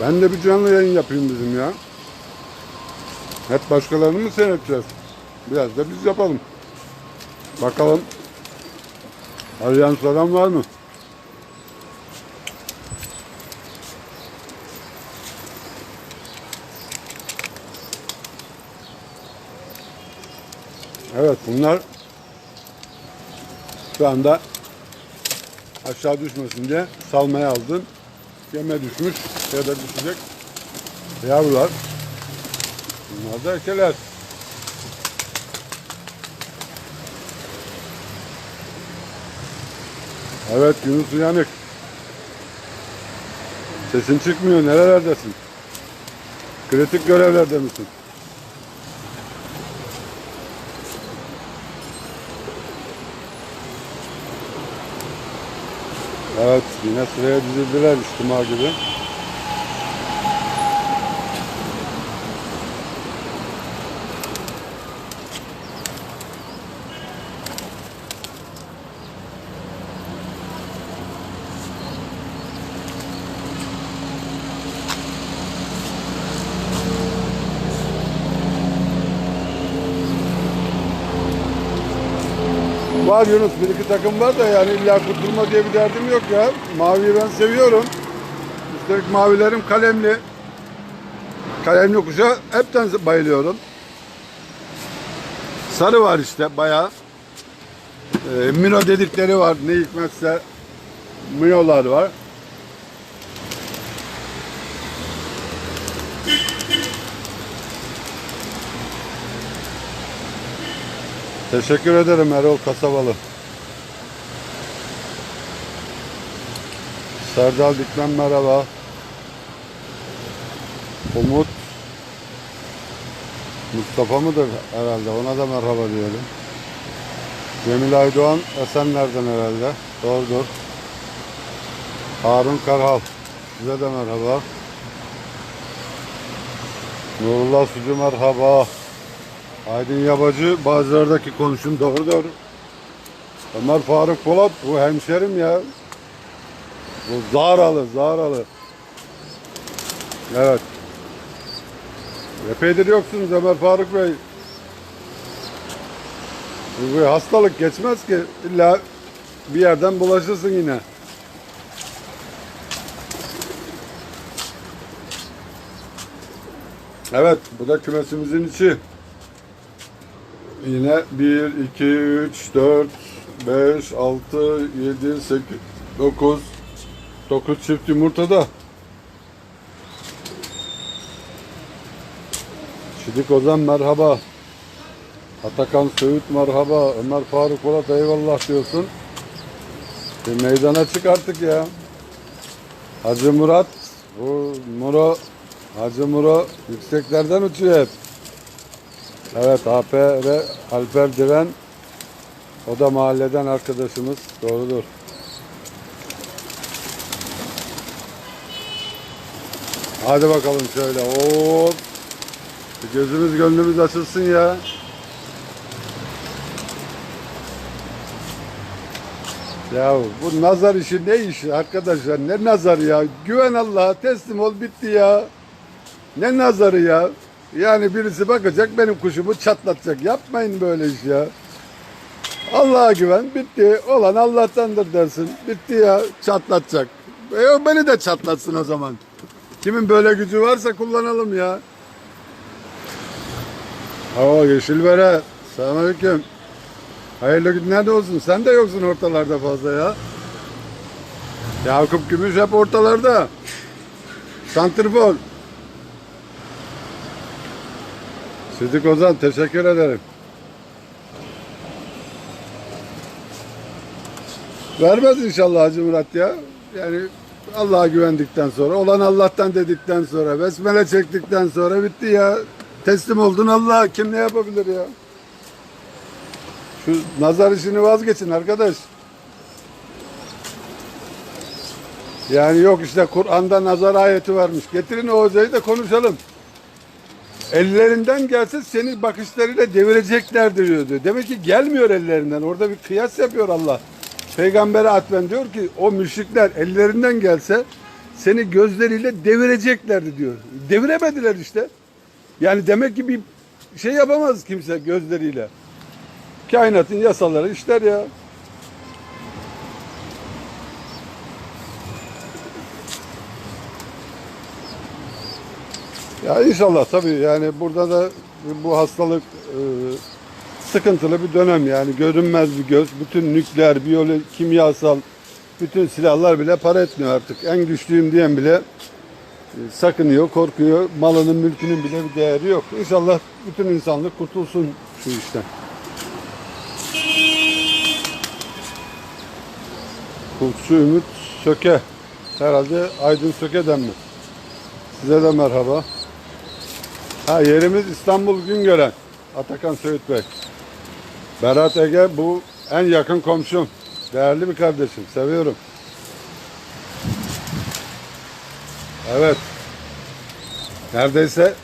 Ben de bir canlı yayın yapayım bizim ya. Hep başkalarını mı seyredeceğiz? Biraz da biz yapalım. Bakalım. Arayan soran var mı? Evet bunlar şu anda aşağı düşmesin diye salmaya aldım. Yeme düşmüş ya da düşecek yavrular. Bunlar da erkeler. Evet Yunus uyanık. Sesin çıkmıyor. Nerelerdesin? Kritik görevlerde misin? Evet yine sıraya dizildiler içtima gibi. Var Yunus bir iki takım var da yani illa kurtulma diye bir derdim yok ya. Maviyi ben seviyorum. Üstelik mavilerim kalemli. Kalemli kuşa hepten bayılıyorum. Sarı var işte bayağı. Ee, Mino dedikleri var. Ne hikmetse Mino'lar var. Teşekkür ederim Erol Kasabalı. Serdal Dikmen merhaba. Umut Mustafa mıdır herhalde ona da merhaba diyelim. Cemil Aydoğan Esenler'den herhalde. Doğrudur. Harun Karhal size de merhaba. Nurullah Sucu merhaba. Aydın Yabacı bazılardaki konuşum doğru doğru. Ömer Faruk Polat bu hemşerim ya. Bu Zaralı, Zaralı. Evet. Epeydir yoksunuz Ömer Faruk Bey. Bu hastalık geçmez ki. İlla bir yerden bulaşırsın yine. Evet, bu da kümesimizin içi. Yine 1, 2, 3, 4, 5, 6, 7, 8, 9, 9 çift yumurtada. Şidik Ozan merhaba. Atakan Söğüt merhaba. Ömer Faruk Polat eyvallah diyorsun. Bir meydana çık artık ya. Hacı Murat. Bu Muro. Hacı Muro yükseklerden uçuyor hep. Evet APR Alper Diren o da mahalleden arkadaşımız. Doğrudur. Hadi bakalım şöyle. Hop. Gözümüz gönlümüz açılsın ya. Ya bu nazar işi ne işi arkadaşlar ne nazar ya güven Allah'a teslim ol bitti ya ne nazarı ya yani birisi bakacak benim kuşumu çatlatacak. Yapmayın böyle iş ya. Allah'a güven bitti. Olan Allah'tandır dersin. Bitti ya çatlatacak. E beni de çatlatsın o zaman. Kimin böyle gücü varsa kullanalım ya. Oo Yeşilbere Selamünaleyküm. Hayırlı günler de olsun. Sen de yoksun ortalarda fazla ya. Yakup Gümüş hep ortalarda. Santrfor. Sıdık Ozan teşekkür ederim. Vermez inşallah Hacı Murat ya. Yani Allah'a güvendikten sonra, olan Allah'tan dedikten sonra, besmele çektikten sonra bitti ya. Teslim oldun Allah'a. Kim ne yapabilir ya? Şu nazar işini vazgeçin arkadaş. Yani yok işte Kur'an'da nazar ayeti varmış. Getirin o hocayı da konuşalım. Ellerinden gelse seni bakışlarıyla devireceklerdir diyordu. Demek ki gelmiyor ellerinden. Orada bir kıyas yapıyor Allah. Peygamber'e atfen diyor ki o müşrikler ellerinden gelse seni gözleriyle devireceklerdi diyor. Deviremediler işte. Yani demek ki bir şey yapamaz kimse gözleriyle. Kainatın yasaları işler ya. Ya inşallah tabii yani burada da bu hastalık e, sıkıntılı bir dönem yani görünmez bir göz. Bütün nükleer, biyolojik, kimyasal bütün silahlar bile para etmiyor artık. En güçlüyüm diyen bile e, sakınıyor, korkuyor. Malının, mülkünün bile bir değeri yok. İnşallah bütün insanlık kurtulsun şu işten. Kulçu Ümit Söke. Herhalde Aydın Söke'den mi? Size de merhaba. Ha yerimiz İstanbul Güngören. Atakan Söğüt Bey. Berat Ege bu en yakın komşum. Değerli bir kardeşim. Seviyorum. Evet. Neredeyse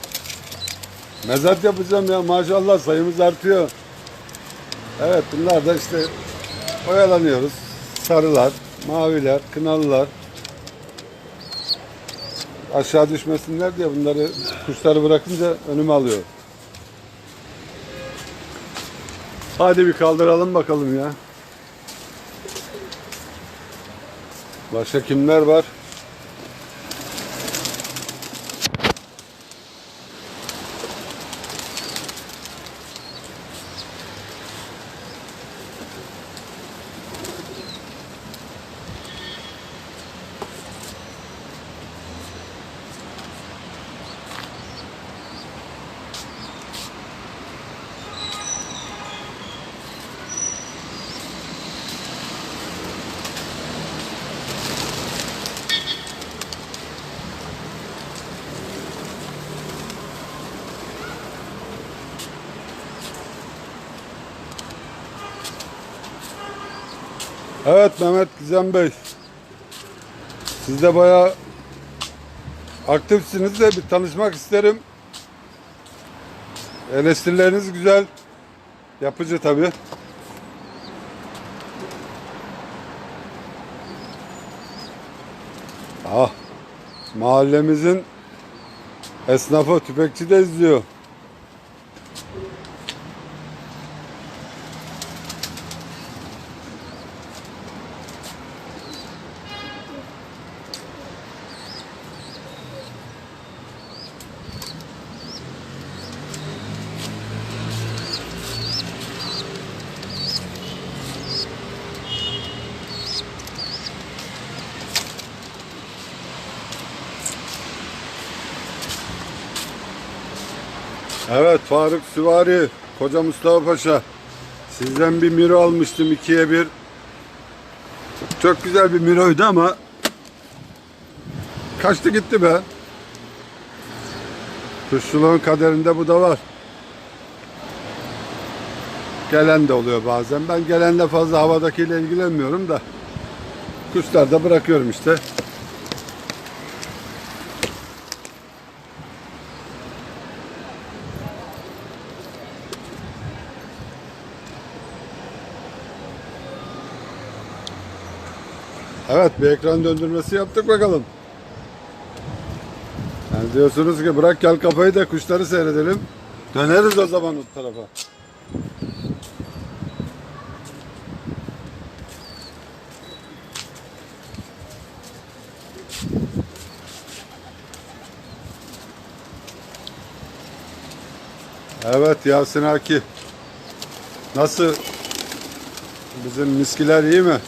mezat yapacağım ya maşallah sayımız artıyor. Evet bunlar da işte oyalanıyoruz. Sarılar, maviler, kınalılar. Aşağı düşmesinler diye bunları kuşları bırakınca önüme alıyor. Hadi bir kaldıralım bakalım ya. Başka kimler var? Evet Mehmet Gizem Bey. Siz de bayağı aktifsiniz de bir tanışmak isterim. Eleştirileriniz güzel. Yapıcı tabii. Ah, mahallemizin esnafı tüfekçi de izliyor. Evet Faruk Süvari, Koca Mustafa Paşa. Sizden bir Miro almıştım ikiye bir. Çok güzel bir Miro'ydu ama kaçtı gitti be. Kuşçuluğun kaderinde bu da var. Gelen de oluyor bazen. Ben gelenle fazla havadakiyle ilgilenmiyorum da. Kuşlar da bırakıyorum işte. Evet bir ekran döndürmesi yaptık bakalım. Yani diyorsunuz ki bırak gel kafayı da kuşları seyredelim. Döneriz o zaman o tarafa. Evet Yasin Aki. Nasıl? Bizim miskiler iyi mi?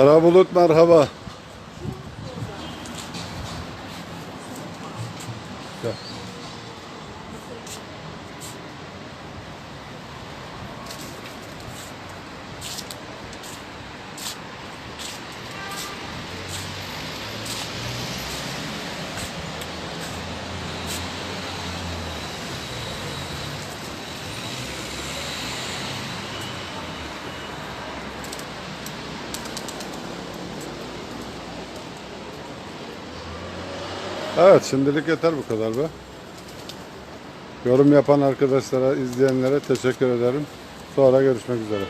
Kara bulut merhaba. Evet şimdilik yeter bu kadar be. Yorum yapan arkadaşlara, izleyenlere teşekkür ederim. Sonra görüşmek üzere.